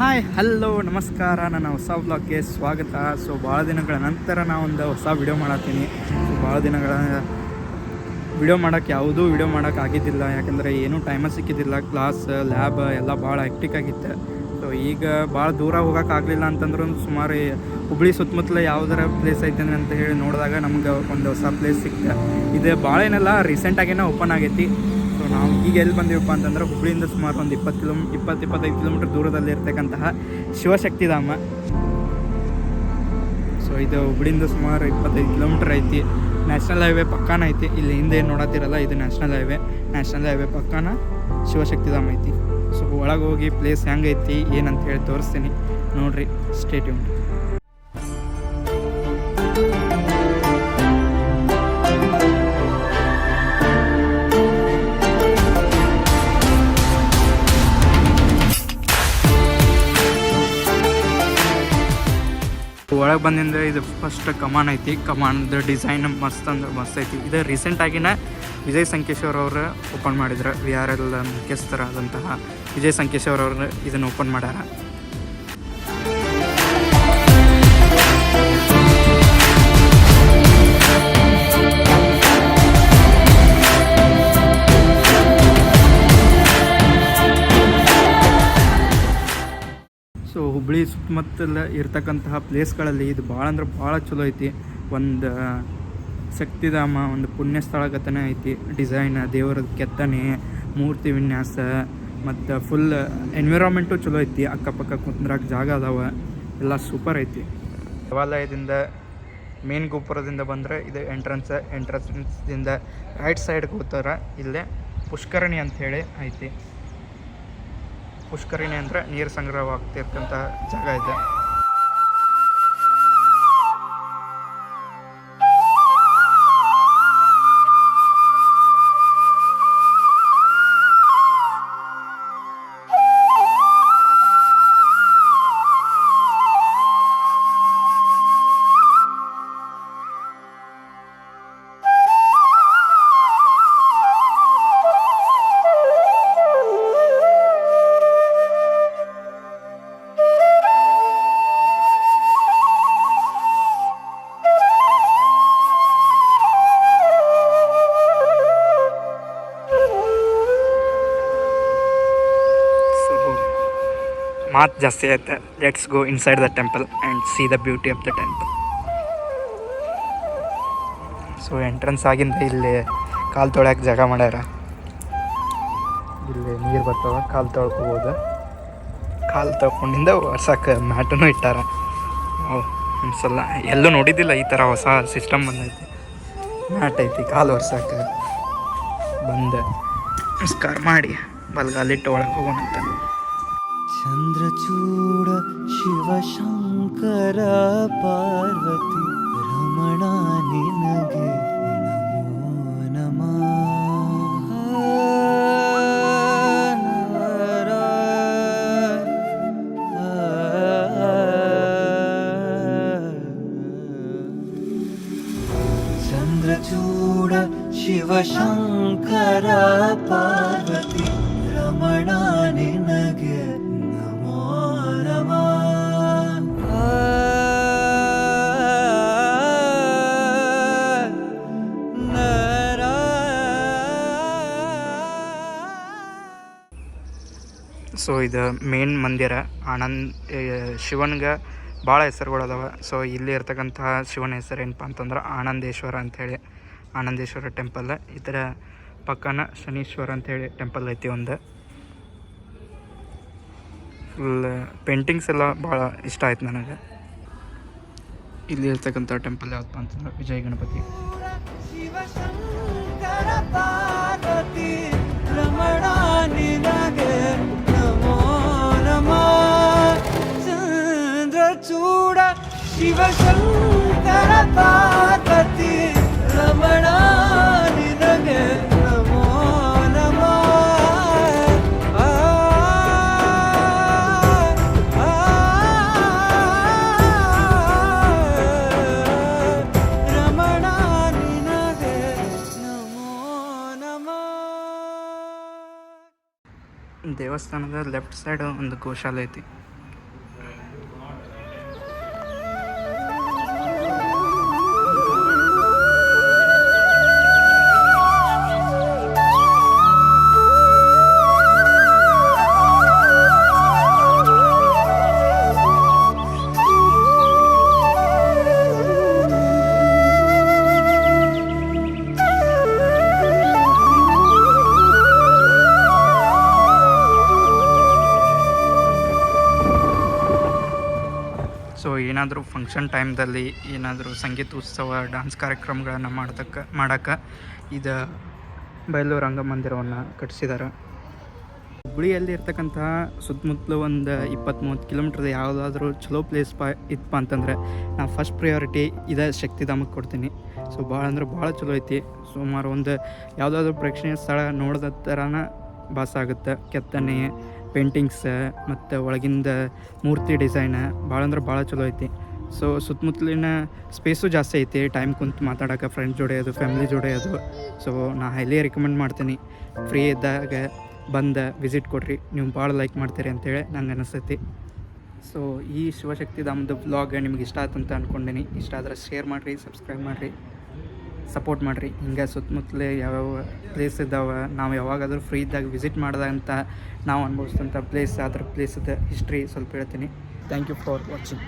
Hi hello ನಮಸ್ಕಾರ. ನನ್ನ ಹೊಸ ಬ್ಲಾಗ್ಗೆ ಸ್ವಾಗತ. ಸೊ ಭಾಳ ದಿನಗಳ ನಂತರ ನಾವೊಂದು ಹೊಸ ವಿಡಿಯೋ ಮಾಡತ್ತೀನಿ. ಸೊ ಭಾಳ ದಿನಗಳ ವಿಡಿಯೋ ಮಾಡೋಕ್ಕೆ ಯಾವುದೂ ವಿಡಿಯೋ ಮಾಡೋಕ್ಕೆ ಆಗಿದ್ದಿಲ್ಲ. ಯಾಕಂದರೆ ಏನೂ ಟೈಮ ಸಿಕ್ಕಿದ್ದಿಲ್ಲ. ಕ್ಲಾಸ್ ಲ್ಯಾಬ್ ಎಲ್ಲ ಭಾಳ ಆ್ಯಕ್ಟಿಕ್ ಆಗಿತ್ತು. ಸೊ ಈಗ ಭಾಳ ದೂರ ಹೋಗೋಕೆ ಆಗಲಿಲ್ಲ ಅಂತಂದ್ರೂ ಸುಮಾರು ಹುಬ್ಳಿ ಸುತ್ತಮುತ್ತಲ ಯಾವ್ದಾರ ಪ್ಲೇಸ್ ಐತೆ ಅಂತ ಹೇಳಿ ನೋಡಿದಾಗ ನಮ್ಗೆ ಒಂದು ಹೊಸ ಪ್ಲೇಸ್ ಸಿಕ್ತ. ಇದು ಭಾಳ ಏನಲ್ಲ ರೀಸೆಂಟಾಗೇನೋ ಓಪನ್ ಆಗೈತಿ. ಸೊ ನಾವು ಈಗ ಎಲ್ಲಿ ಬಂದೀವಪ್ಪ ಅಂತಂದ್ರೆ ಹುಬ್ಳಿಯಿಂದ ಸುಮಾರು ಒಂದು ಇಪ್ಪತ್ತು ಕಿಲೋ ಇಪ್ಪತ್ತು, ಇಪ್ಪತ್ತೈದು ಕಿಲೋಮೀಟ್ರ್ ದೂರದಲ್ಲಿ ಇರ್ತಕ್ಕಂತಹ ಶಿವಶಕ್ತಿಧಾಮ. ಸೊ ಇದು ಹುಬ್ಳಿಯಿಂದ ಸುಮಾರು ಇಪ್ಪತ್ತೈದು ಕಿಲೋಮೀಟ್ರ್ ಐತಿ. ನ್ಯಾಷನಲ್ ಹೈವೇ ಪಕ್ಕಾನ ಐತಿ. ಇಲ್ಲಿ ಹಿಂದೆ ಏನು ನೋಡತ್ತಿರಲ್ಲ ಇದು ನ್ಯಾಷನಲ್ ಹೈವೇ ನ್ಯಾಷನಲ್ ಹೈವೇ ಪಕ್ಕಾನ ಶಿವಶಕ್ತಿಧಾಮ ಐತಿ. ಸೊ ಒಳಗೆ ಹೋಗಿ ಪ್ಲೇಸ್ ಹೆಂಗೈತಿ, ಏನಂತ ಹೇಳಿ ತೋರಿಸ್ತೀನಿ. ನೋಡಿರಿ ಸ್ಟೇಟ್ ಒಳಗೆ ಬಂದಿಂದ ಇದು ಫಸ್ಟ್ ಕಮಾನ್ ಐತಿ. ಕಮಾನ್ದ ಡಿಸೈನ್ ಮಸ್ತ್ ಅಂದ್ರೆ ಮಸ್ತ್ ಐತಿ. ಇದು ರೀಸೆಂಟಾಗಿನ ವಿಜಯ್ ಸಂಕೇಶ್ವರ್ ಅವರು ಓಪನ್ ಮಾಡಿದ್ರು. ವಿ ಆರ್ ಎಲ್ ಮುಖ್ಯಸ್ಥರಾದಂತಹ ವಿಜಯ್ ಸಂಕೇಶ್ವರ್ ಅವರು ಇದನ್ನು ಓಪನ್ ಮಾಡ್ಯಾರ. ಹುಬ್ಳಿ ಸುತ್ತಮುತ್ತಲ ಇರ್ತಕ್ಕಂತಹ ಪ್ಲೇಸ್ಗಳಲ್ಲಿ ಇದು ಭಾಳ ಅಂದ್ರೆ ಭಾಳ ಚಲೋ ಐತಿ. ಒಂದು ಶಕ್ತಿಧಾಮ, ಒಂದು ಪುಣ್ಯ ಸ್ಥಳಗತನೇ ಐತಿ. ಡಿಸೈನ್, ದೇವರ ಕೆತ್ತನೆ, ಮೂರ್ತಿ ವಿನ್ಯಾಸ, ಮತ್ತು ಫುಲ್ ಎನ್ವಿರಾನ್ಮೆಂಟು ಚಲೋ ಐತಿ. ಅಕ್ಕಪಕ್ಕ ಕುಂದ್ರಾಕ ಜಾಗ ಅದಾವ. ಎಲ್ಲ ಸೂಪರ್ ಐತಿ. ದೇವಾಲಯದಿಂದ ಮೇನ್ ಗೋಪುರದಿಂದ ಬಂದರೆ ಇದು ಎಂಟ್ರೆನ್ಸ್ ಎಂಟ್ರೆನ್ಸ್ದಿಂದ ರೈಟ್ ಸೈಡ್ಗೆ ಹೋಗ್ತಾರೆ ಇಲ್ಲೇ ಪುಷ್ಕರಣಿ ಅಂಥೇಳಿ ಐತಿ. ಪುಷ್ಕರಿಣಿ ಅಂದರೆ ನೀರು ಸಂಗ್ರಹವಾಗ್ತಿರ್ತಕ್ಕಂಥ ಜಾಗ ಇದೆ. ಮಾತು ಜಾಸ್ತಿ ಆಯ್ತು. Let's go inside the temple and see the beauty of the temple so entrance ಆಗಿಂದ ಇಲ್ಲಿ ಕಾಲು ತೊಳ್ಯಾಕೆ ಜಾಗ ಮಾಡ್ಯಾರ. ಇಲ್ಲಿ ನೀರು ಬರ್ತಾವ, ಕಾಲು ತೊಳ್ಕೊಬೋದು. ಕಾಲು ತೊಳ್ಕೊಂಡಿಂದ ವರ್ಷಕ್ಕೆ ಮ್ಯಾಟನ್ನು ಇಟ್ಟಾರ. ಅನ್ಸಲ್ಲ ಎಲ್ಲೂ ನೋಡಿದ್ದಿಲ್ಲ ಈ ಥರ ಹೊಸ ಸಿಸ್ಟಮ್ ಬಂದೈತಿ. ಮ್ಯಾಟ್ ಐತಿ, ಕಾಲು ವರ್ಷಕ್ಕೆ ಬಂದು. ನಮಸ್ಕಾರ ಮಾಡಿ ಬಲ್ಗಾಲಿಟ್ಟು ಒಳಗೆ ಹೋಗೋಣಂತ. ಚಂದ್ರಚೂಡ ಶಿವಶಂಕರ ಪಾರ್ವತಿ ರಮಣ ನಿನಗೆ ನಮೋ ಚಂದ್ರಚೂಡ ಪಾರ್ವತಿ ರಮಣ ನಿನಗೆ ಸೊ ಇದು ಮೇನ್ ಮಂದಿರ, ಆನಂದ್ ಶಿವನ್ಗೆ ಭಾಳ ಹೆಸರುಗಳು ಅದಾವ. ಸೊ ಇಲ್ಲಿ ಇರ್ತಕ್ಕಂತಹ ಶಿವನ ಹೆಸರು ಏನಪ್ಪ ಅಂತಂದ್ರೆ ಆನಂದೇಶ್ವರ ಅಂಥೇಳಿ. ಆನಂದೇಶ್ವರ ಟೆಂಪಲ್ ಇದರ ಪಕ್ಕನ ಶನೀಶ್ವರ ಅಂಥೇಳಿ ಟೆಂಪಲ್ ಐತಿ ಒಂದು. ಫುಲ್ ಪೇಂಟಿಂಗ್ಸ್ ಎಲ್ಲ ಭಾಳ ಇಷ್ಟ ಆಯ್ತು ನನಗೆ. ಇಲ್ಲಿ ಇರ್ತಕ್ಕಂಥ ಟೆಂಪಲ್ ಯಾವ್ದಪ್ಪ ಅಂತಂದ್ರೆ ವಿಜಯ ಗಣಪತಿ. ರಮಣ ಚಂದ್ರಚೂಡ ಶಿವಶಂಕರ ಪಾರ್ವತಿ ರಮಣ ನಿನಗೆ ನಮೋ ನಮಃ ಆ, ಆ, ರಮಣ ನಿನಗೆ ನಮೋ ನಮಃ ದೇವಸ್ಥಾನದ ಲೆಫ್ಟ್ ಸೈಡ್ ಒಂದು ಗೋಶಾಲೆ ಐತಿ ಏನಾದರೂ ಫಂಕ್ಷನ್ ಟೈಮ್ದಲ್ಲಿ ಏನಾದರೂ ಸಂಗೀತ ಉತ್ಸವ ಡಾನ್ಸ್ ಕಾರ್ಯಕ್ರಮಗಳನ್ನು ಮಾಡ್ತಕ್ಕ, ಮಾಡೋಕ್ಕೆ ಇದು ಬಯಲು ರಂಗಮಂದಿರವನ್ನು ಕಟ್ಟಿಸಿದ್ದಾರೆ ಹುಬ್ಬಳ್ಳಿಯಲ್ಲಿ ಇರ್ತಕ್ಕಂತಹ ಸುತ್ತಮುತ್ತಲು ಒಂದು ಇಪ್ಪತ್ತು ಮೂವತ್ತು ಕಿಲೋಮೀಟ್ರ್ ಯಾವುದಾದ್ರೂ ಚಲೋ ಪ್ಲೇಸ್ ಪಾ ಇತ್ತಪ್ಪ ಅಂತಂದ್ರೆ ನಾನು ಫಸ್ಟ್ ಪ್ರಿಯಾರಿಟಿ ಇದೇ ಶಕ್ತಿಧಾಮಕ್ಕೆ ಕೊಡ್ತೀನಿ. ಸೊ ಭಾಳ ಅಂದ್ರೆ ಭಾಳ ಚಲೋ ಐತಿ. ಸುಮಾರು ಒಂದು ಯಾವುದಾದ್ರೂ ಪ್ರೇಕ್ಷಣೀಯ ಸ್ಥಳ ನೋಡಿದ ಥರನ ಭಾಸ ಆಗುತ್ತೆ ಕೆತ್ತನೆ ಪೇಂಟಿಂಗ್ಸ್ ಮತ್ತು ಒಳಗಿಂದ ಮೂರ್ತಿ ಡಿಸೈನ್ ಭಾಳ ಅಂದ್ರೆ ಭಾಳ ಚಲೋ ಐತಿ. ಸೊ ಸುತ್ತಮುತ್ತಲಿನ ಸ್ಪೇಸು ಜಾಸ್ತಿ ಐತಿ. ಟೈಮ್ ಕುಂತು ಮಾತಾಡೋಕೆ ಫ್ರೆಂಡ್ಸ್ ಜೋಡಿ ಅದು ಫ್ಯಾಮ್ಲಿ ಜೋಡಿ ಅದು. ಸೊ ನಾ ಹೈಲಿ ರೆಕಮೆಂಡ್ ಮಾಡ್ತೀನಿ. ಫ್ರೀ ಇದ್ದಾಗ ಬಂದು ವಿಸಿಟ್ ಕೊಡ್ರಿ. ನೀವು ಭಾಳ ಲೈಕ್ ಮಾಡ್ತೀರಿ ಅಂತೇಳಿ ನಂಗೆ ಅನಿಸ್ತೈತಿ. ಸೊ ಈ ಶಿವಶಕ್ತಿ ಧಾಮದ ಬ್ಲಾಗ್ ನಿಮ್ಗೆ ಇಷ್ಟ ಆಯ್ತು ಅಂತ ಅಂದ್ಕೊಂಡಿನಿ ಇಷ್ಟ ಆದರೆ ಶೇರ್ ಮಾಡಿರಿ ಸಬ್ಸ್ಕ್ರೈಬ್ ಮಾಡಿರಿ. ಸಪೋರ್ಟ್ ಮಾಡಿರಿ. ಹಿಂಗೆ ಸುತ್ತಮುತ್ತಲೇ ಯಾವ್ಯಾವ ಪ್ಲೇಸ್ ಇದ್ದಾವೆ, ನಾವು ಯಾವಾಗಾದರೂ ಫ್ರೀ ಇದ್ದಾಗ ವಿಸಿಟ್ ಮಾಡಿದಂಥ ನಾವು ಅನುಭವಿಸಿದಂಥ ಪ್ಲೇಸ್ ಅದ್ರ ಪ್ಲೇಸದ ಹಿಸ್ಟ್ರಿ ಸ್ವಲ್ಪ ಹೇಳ್ತೀನಿ. Thank you for watching